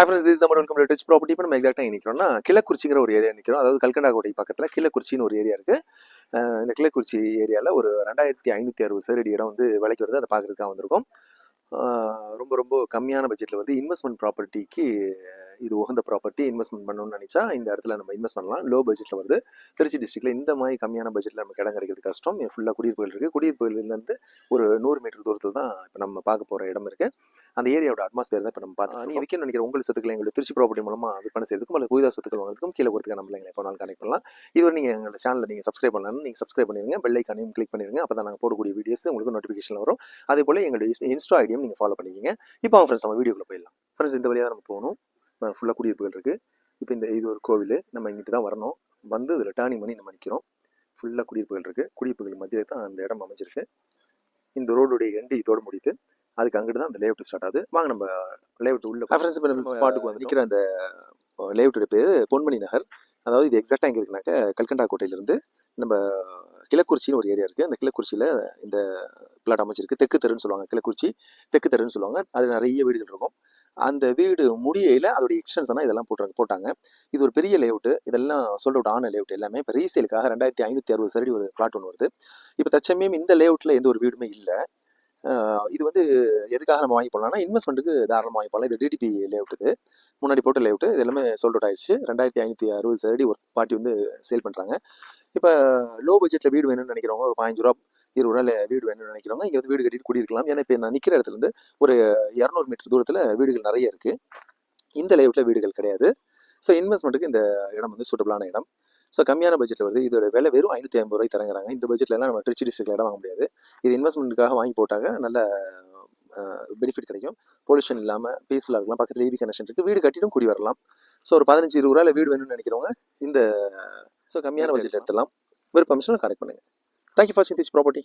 Hi friends this நம்ம welcome to property இப்போ நம்ம எக்ஸாக்டாக நிற்கிறோம்னா கிளக்குறிச்சிங்கிற ஒரு ஏரியா நிற்கிறோம் அதாவது கல்கண்டா கோட்டை பக்கத்தில் கிளக்குறிச்சின்னு ஒரு ஏரியா இருக்குது இந்த கிளக்குறிச்சி ஏரியாவில் ஒரு ரெண்டாயிரத்தி ஐநூற்றி அறுபது சதுரடி இடம் வந்து விலைக்கு வருது. அதை பார்க்குறதுக்காக வந்திருக்கோம். ரொம்ப ரொம்ப கம்மியான பட்ஜெட்டில் வந்து இன்வெஸ்ட்மெண்ட் ப்ராப்பர்ட்டிக்கு இது உகந்த ப்ராப்பர்ட்டி இன்வெஸ்ட்மெண்ட் பண்ணணும்னு நினச்சா இந்த இடத்துல நம்ம இன்வெஸ்ட் பண்ணலாம். லோ பட்ஜெட்டில் வருது. திருச்சி டிஸ்ட்ரிக்ட்ல இந்த மாதிரி கம்மியான பட்ஜெட்டில் நமக்கு இடம் கிடைக்கிறது கஷ்டம். ஃபுல்லாக குடியிருப்புகள் இருக்குது குடியிருப்புகள்லேருந்து ஒரு நூறு மீட்டர் தூரத்தில் தான் இப்போ நம்ம பார்க்க போகிற இடம் இருக்குது அந்த ஏரியாவோட அட்மாஸ்பியர் தான் இப்போ நம்ம பார்த்து நீங்கள் விற்கணும்னு நினைக்கிற உங்கள் சொத்துக்களை எங்களுக்கு திருச்சி ப்ராப்பர்ட்டி மூலமாக விற்பனை செய்யறதுக்கும் அல்லது புதிதாக சொத்துக்கள் வாங்குறதுக்கும் கீழே கொடுத்துக்க நம்ம எங்களை எப்போ நாள் கனெக்ட் பண்ணலாம். இதுவரை நீங்கள் எங்கள் சேனலில் நீங்கள் சப்ஸ்கிரைப் பண்ணலாம் நீங்கள் சப்ஸ்கிரைப் பண்ணிடுங்க பெல் ஐக்கானையும் கிளிக் பண்ணிடுங்க அப்போ தான் நாங்கள் போடக்கூடிய வீடியோஸ் உங்களுக்கு நோட்டிஃபிகேஷன் வரும். அதே போல் எங்களுடைய இன்ஸ்டா ஐடியும் நீங்கள் ஃபாலோ பண்ணிக்கிங்க. இப்போ ஃப்ரெண்ட்ஸ் நம்ம வீடியோக்குள்ள போயிடலாம். ஃப்ரெண்ட்ஸ் இந்த வழியாக தான் நம்ம போகணும். ஃபுல்லாக குடியிருப்புகள் இருக்குது இப்போ இந்த இது ஒரு கோவில். நம்ம இங்கிட்டு தான் வரணும். வந்து இதில் டேர்னிங் பண்ணி நம்ம நிற்கிறோம் ஃபுல்லாக குடியிருப்புகள் இருக்குது குடியிருப்புகள் மத்தியில் தான் அந்த இடம் அமைஞ்சிருக்கு. இந்த ரோடுடைய எண்டு இதோடு முடியுது அதுக்கு அங்கிட்டு தான் அந்த லேஅவுட் ஸ்டார்ட் ஆகுது. வாங்க நம்ம லேஅவுட் உள்ள ஃப்ரெண்ட்ஸ் இப்போ நம்ம ஸ்பாட்டுக்கு வந்து நிற்கிற அந்த லேஅவுட்டோட பேர் பொன்மணி நகர். அதாவது இது எக்ஸாக்டாக எங்கே இருக்குனாக்க கல்கண்டா கோட்டையிலேருந்து நம்ம கிழக்குறிச்சின்னு ஒரு ஏரியா இருக்குது அந்த கிழக்குறிச்சியில் இந்த பிளாட் அமைச்சிருக்கு தெற்கு தெருன்னு சொல்லுவாங்க. கிழக்குறிச்சி தெற்கு தெருன்னு சொல்லுவாங்க. அது நிறைய வீடுகள் இருக்கும். அந்த வீடு முடியையில் அதோடைய எக்ஸ்டென்ஷனாக இதெல்லாம் போட்டு போட்டாங்க. இது ஒரு பெரிய லேஅவுட்டு இதெல்லாம் சொல்ற அவுட் ஆன லேஅவுட் எல்லாமே இப்போ ரீசேலுக்காக ரெண்டாயிரத்தி ஐநூற்றி அறுபது சரடி ஒரு பிளாட் ஒன்று வருது. இப்போ தச்சமயம் இந்த லேஅவுட்டில் எந்த ஒரு வீடுமே இல்லை. இது வந்து எதுக்காக நம்ம வாங்கி போடலாம்னா இன்வெஸ்ட்மெண்ட்டுக்கு தாராளமாக வாங்கி போடலாம். இது டிடிபி லேஅவுட் இது. முன்னாடி போட்ட லேவுட்டு இது எல்லாமே சோல்ட் அவுட் ஆயிடுச்சு. ரெண்டாயிரத்தி ஐநூற்றி அறுபது சரடி ஒரு பார்ட்டி வந்து சேல் பண்ணுறாங்க இப்போ லோ பட்ஜெட்டில் வீடு வேணும்னு நினைக்கிறவங்க ஒரு பதினஞ்சு ரூபா இருபது ரூபாயில் வீடு வேணும்னு நினைக்கிறவங்க இங்கே வந்து வீடு கட்டிட்டு குடியிருக்கலாம். ஏன்னா இப்போ நான் நிற்கிற இடத்துல இருந்து ஒரு இரநூறு மீட்டர் தூரத்தில் வீடுகள் நிறைய இருக்குது இந்த லேஅவுட்டில் வீடுகள் கிடையாது. ஸோ இன்வெஸ்ட்மெண்ட்டுக்கு இந்த இடம் வந்து சூட்டபிளான இடம். ஸோ கம்மியான பட்ஜெட்டில் வருது. இதோட விலை வெறும் ஐநூற்றி ஐம்பது ரூபாய் தரங்குறாங்க. இந்த பட்ஜெட்லாம் நம்ம திருச்சி டிஸ்ட்ரிக்ட்ல இடம் வாங்க முடியாது. இது இன்வெஸ்ட்மெண்ட்டுக்காக வாங்கி போட்டாங்க. நல்ல பெனிஃபிட் கிடைக்கும். பொல்யூஷன் இல்லாமல் பீஸ்ஃபுல்லாக இருக்கலாம். பக்கத்தில் ஈபி கனெக்ஷன் இருக்குது வீடு கட்டிடும் குடி வரலாம். ஸோ ஒரு பதினஞ்சு இருபது ரூபாயில் வீடு வேணும்னு நினைக்கிறவங்க இந்த ஸோ கம்மியான பட்ஜெட் எடுத்துலாம் விருப்பம் கனெக்ட் பண்ணுங்கள் thank you for seeing this property